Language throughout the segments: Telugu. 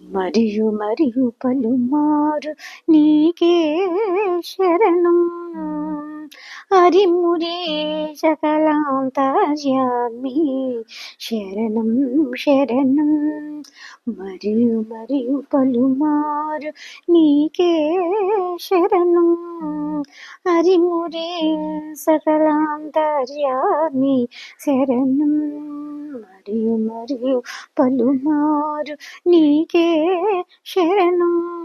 మరియు మరియు పలుమారు నీకే శరణం హరిమురే సకలాంతర్యామి శరణం శరణం మరియు మరియు పలుమారు నీకే శరణం హరిమురే సకలాంతర్యామి శరణం మరియు మరియు పలుమారు నీకే శరణు.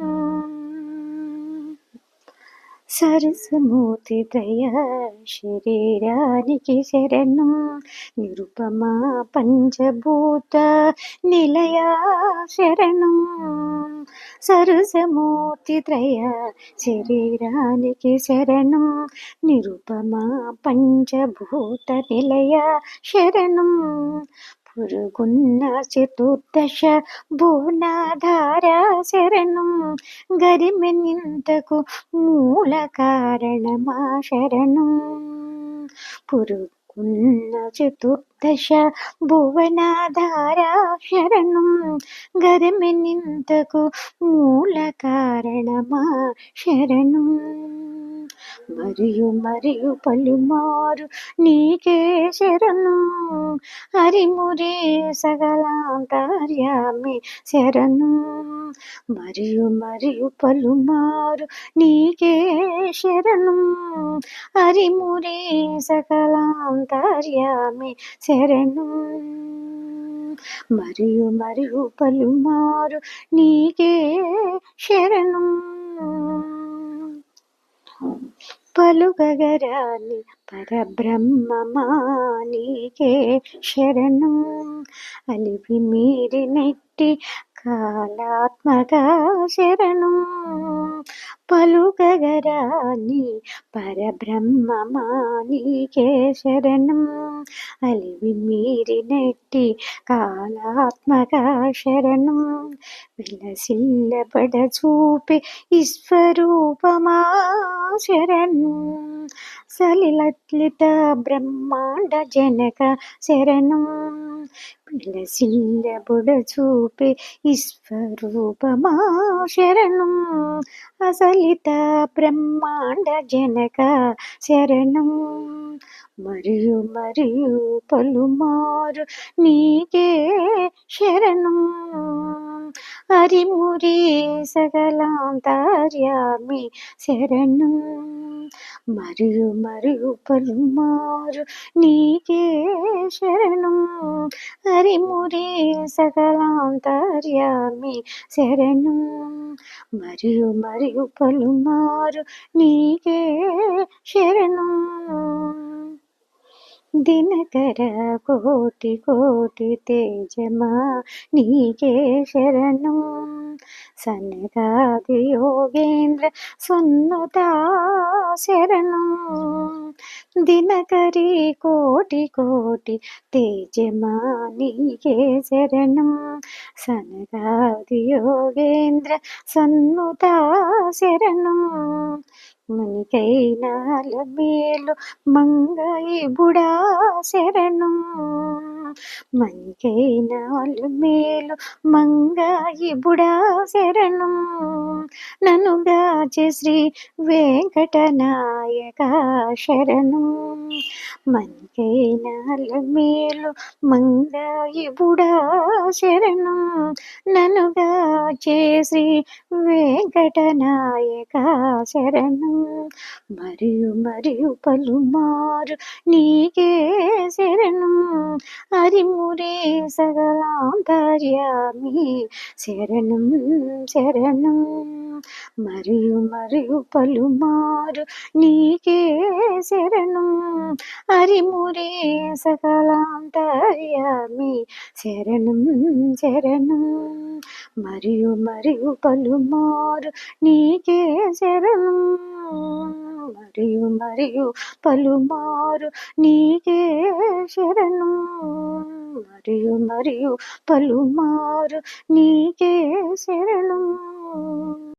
సరసమూర్తి దయ శరీరానికి శరణు. నిరుపమా పంచభూత నిలయ శరణం. సరసమూర్తి త్రయ శరీరానికి శరణం. నిరుపమా పంచభూత నిలయ శరణం. పురుగున్న చతుర్దశ భువనాధార శరణం గరిమెనింతకు మూల కారణమా శరణం పురుగున్న చతుర్దశ భువనాధార శరణం గరిమెనింతకు మూల కారణమా శరణం మరియు మరియు పలుమారు నీకే శరణు. హరిమురే సగలాంతర్యామి శరణు. మరియు మరియు పలుమారు నీకే శరణు. హరిమురే సకలాంతర్యామి శరణు. మరియు మరియు పలుమారు నీకే శరణు. పలుగగరాని పరబ్రహ్మమానికే శరణం. అలివి మీరి నెట్టి కాలాత్మక శరణం. పలుగగరాని పరబ్రహ్మమానికే శరణం. అలివి మీరి నెట్టి కాలాత్మక శరణం. విలసిల్లబడ చూపి ఈశ్వరూపమా శరణం. సలిలత్లిత బ్రహ్మాండ జనక శరణం. విలసిల్లబడ చూపి ఈశ్వరూపమా శరణం. అసలిత బ్రహ్మాండ జనక శరణం. మరియు మరియు పలుమారు నీకే శరణం. అరిమురి సగలాంతార్యామి శరణం. మరియు మరియు పలుమారు నీకే శరణం. హరిమురి సకలాంతర్యామి శరణం. మరియు మరియు పలుమారు నీకే శరణు. దినకర కోటి కోటి తేజమా నీకే శరణు. సన్నగాది యోగేంద్ర సున్నుతా శరణు. దినకరి కోటి కోటి తేజమా నీకే శరణం. సనగాది యోగేంద్ర సన్నుతా శరణం మణికైనాల మేలు మంగయి బుడా శరణం మణికైనాలు మేలు మంగాయి బుడా శరణం నన్ను గాచే శ్రీ వెంకటనాయక శరణం. మణికైనాల మేలు మంగాయి బుడా శరణం. నన్ను గాచే శ్రీ వెంకటనాయక శరణు. మరియు మరియు పలుమారు నీకే శరణు. అరిమురే సగలాంతర్యామి శరణం శరణం. మరియు మరియు పలుమారు నీకే శరణం. అరిమురే సకలాంతర్యామి శరణం శరణం. మరియు మరియు పలుమారు నీకే శరణం. మరియు మరియు పలుమారు నీకే శరణం. మరియు మరియు పలుమారు నీకే శరణం.